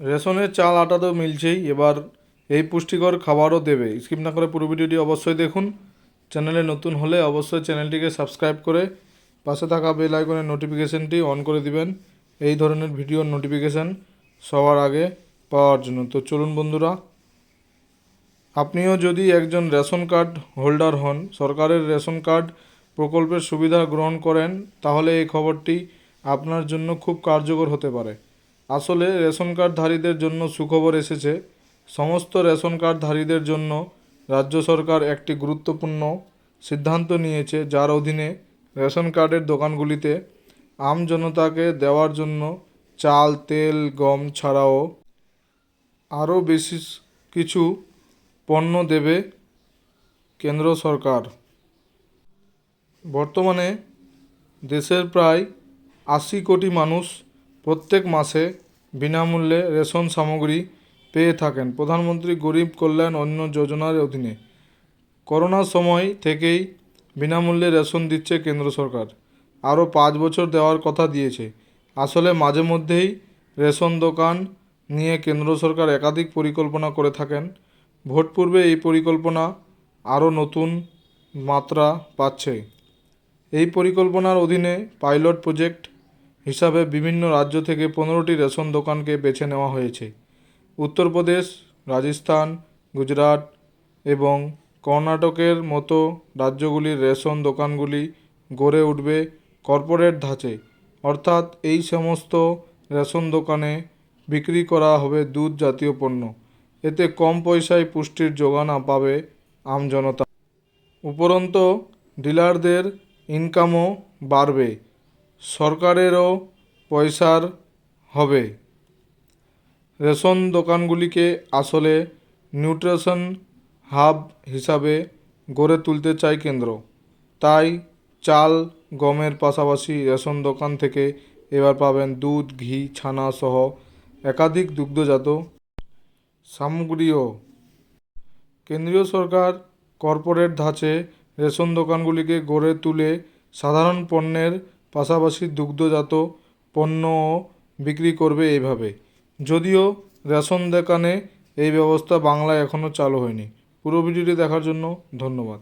রেশনের চাল, আটা তো মিলছেই। এবার এই পুষ্টিকর খাবারও দেবে। স্কিপ না করে পুরো ভিডিওটি অবশ্যই দেখুন। চ্যানেলে নতুন হলে অবশ্যই চ্যানেলটিকে সাবস্ক্রাইব করে পাশে থাকা বেল আইকনের নোটিফিকেশনটি অন করে দিবেন। এই ধরনের ভিডিওর নোটিফিকেশান সবার আগে পাওয়ার জন্য। তো চলুন বন্ধুরা, আপনিও যদি একজন রেশন কার্ড হোল্ডার হন, সরকারের রেশন কার্ড প্রকল্পের সুবিধা গ্রহণ করেন, তাহলে এই খবরটি আপনার জন্য খুব কার্যকর হতে পারে। আসলে রেশন কার্ডধারীদের জন্য সুখবর এসেছে। সমস্ত রেশন কার্ডধারীদের জন্য রাজ্য সরকার একটি গুরুত্বপূর্ণ সিদ্ধান্ত নিয়েছে, যার অধীনে রেশন কার্ডের দোকানগুলিতে আম জনতাকে দেওয়ার জন্য চাল, তেল, গম ছাড়াও আরও বেশি কিছু পণ্য দেবে কেন্দ্র সরকার। বর্তমানে দেশের প্রায় আশি কোটি মানুষ প্রত্যেক মাসে বিনামূল্যে রেশন সামগ্রী পেয়ে থাকেন প্রধানমন্ত্রী গরিব কল্যাণ অন্ন যোজনার অধীনে। করোনার সময় থেকেই বিনামূল্যে রেশন দিচ্ছে কেন্দ্র সরকার। আরও পাঁচ বছর দেওয়ার কথা দিয়েছে। আসলে মাঝে মধ্যেই রেশন দোকান নিয়ে কেন্দ্র সরকার একাধিক পরিকল্পনা করে থাকেন। ভোট পূর্বে এই পরিকল্পনা আরও নতুন মাত্রা পাচ্ছে। এই পরিকল্পনার অধীনে পাইলট প্রজেক্ট হিসাবে বিভিন্ন রাজ্য থেকে পনেরোটি রেশন দোকানকে বেছে নেওয়া হয়েছে। উত্তরপ্রদেশ, রাজস্থান, গুজরাট এবং কর্ণাটকের মতো রাজ্যগুলির রেশন দোকানগুলি গড়ে উঠবে কর্পোরেট ধাঁচে। অর্থাৎ এই সমস্ত রেশন দোকানে বিক্রি করা হবে দুধ জাতীয় পণ্য। এতে কম পয়সায় পুষ্টির যোগান পাবে আমজনতা। উপরন্ত, ডিলারদের ইনকামও বাড়বে। সরকারেরও পয়সার হবে। রেশন দোকানগুলিকে আসলে নিউট্রিশন হাব হিসাবে গড়ে তুলতে চায় কেন্দ্র। তাই চাল, গমের পাশাপাশি রেশন দোকান থেকে এবার পাবেন দুধ, ঘি, ছানা সহ একাধিক দুগ্ধজাত সামগ্রীও। কেন্দ্রীয় সরকার কর্পোরেট ধাঁচে রেশন দোকানগুলিকে গড়ে তুলে সাধারণ পণ্যের পাশাপাশি দুগ্ধজাত পণ্যও বিক্রি করবে এইভাবে যদিও রেশন দোকানে এই ব্যবস্থা বাংলায় এখনও চালু হয়নি। পুরো ভিডিওটি দেখার জন্য ধন্যবাদ।